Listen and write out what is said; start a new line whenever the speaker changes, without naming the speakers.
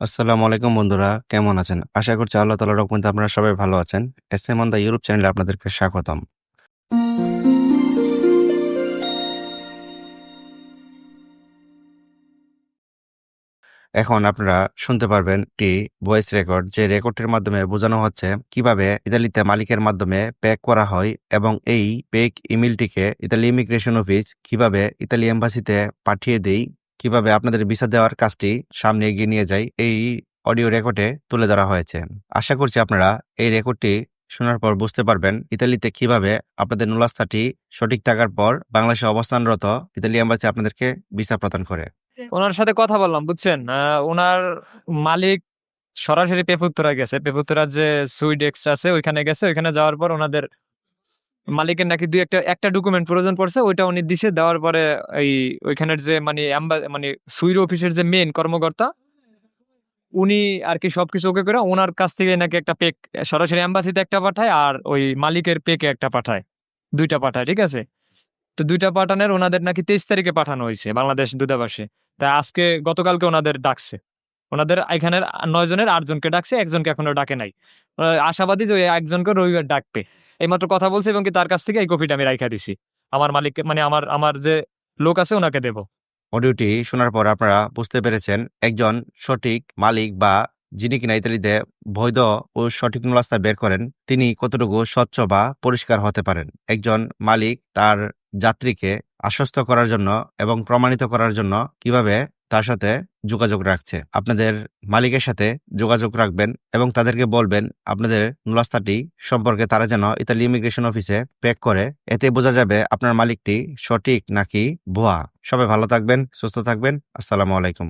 আসসালামু আলাইকুম বন্ধুরা, কেমন আছেন? আশা করছি আল্লাহ তালার রকমতে আপনারা সবাই ভালো আছেন। S M on the Europe চ্যানেলে আপনাদেরকে স্বাগতম। এখন আপনারা শুনতে পারবেন একটি ভয়েস রেকর্ড, যে রেকর্ডটির মাধ্যমে বোঝানো হচ্ছে কীভাবে ইতালিতে মালিকের মাধ্যমে প্যাক করা হয় এবং এই পেক ইমেলটিকে ইতালি ইমিগ্রেশন অফিস কীভাবে ইতালি এম্বাসিতে পাঠিয়ে দেই কীভাবে আপনাদের ভিসা দেওয়ার কাজটি সামনে এগিয়ে নিয়ে যায়, এই অডিও রেকর্ডে তুলে ধরা হয়েছে। আশা করছি আপনারা এই রেকর্ডটি শোনার পর বুঝতে পারবেন ইতালিতে কীভাবে আপনাদের নুলাস্থাটি সঠিক থাকার পর বাংলাদেশে অবস্থানরত ইতালি এম্বাসি আপনাদেরকে ভিসা প্রদান করে।
ওনার সাথে কথা বললাম, বুঝছেন? ওনার মালিক সরাসরি পেপুত্তরা গেছে। পেপুত্তরার যে সুইড এক্সট্রা আছে, ওইখানে গেছে। ওইখানে যাওয়ার পর ওনাদের মালিকের নাকি দুই একটা একটা ডকুমেন্ট প্রয়োজন পড়ছে, ওইটা উনি দিছে, দেওয়ার পরে এই ওইখানের যে মানে মানে সুইড অফিসের যে মেন কর্মকর্তা, উনি আর কি সবকিছু ওকে করে ওনার কাছ থেকে নাকি একটা পেক সরাসরি অ্যাম্বাসিতে একটা পাঠায় আর ওই মালিকের পেকে একটা পাঠায়, দুইটা পাঠায়, ঠিক আছে? তো দুইটা পাঠানোর ওনাদের নাকি তেইশ তারিখে পাঠানো হয়েছে বাংলাদেশ দূতাবাসে। তা আজকে গতকালকে ওনাদের ডাকছে। ওনাদের এখানের নয় জনের আট জনকে ডাকছে, একজনকে এখনও ডাকে নাই। আশাবাদী যে একজনকে রবিবার ডাকবে। এইমাত্র কথা বলছে এবং কি তার কাছ থেকে এই কপিটা আমি রাইখা দিছি। আমার মালিককে মানে আমার আমার যে লোক আছে ওনাকে দেবো।
অডিওটি শোনার পর আপনারা বুঝতে পেরেছেন, একজন সঠিক মালিক বা যিনি কিনা ইতালিতে বৈধ ও সঠিক নুলাস্তা বের করেন, তিনি কতটুকু স্বচ্ছ বা পরিষ্কার হতে পারেন? একজন মালিক তার যাত্রীকে আশ্বস্ত করার জন্য এবং প্রমাণিত করার জন্য কীভাবে তার সাথে যোগাযোগ রাখছে। আপনাদের মালিকের সাথে যোগাযোগ রাখবেন এবং তাদেরকে বলবেন, আপনাদের নুলাস্তাটি সম্পর্কে তারা যেন ইতালি ইমিগ্রেশন অফিসে প্যাক করে। এতে বোঝা যাবে আপনার মালিকটি সঠিক নাকি ভুয়া। সবাই ভালো থাকবেন, সুস্থ থাকবেন। আসসালামু আলাইকুম।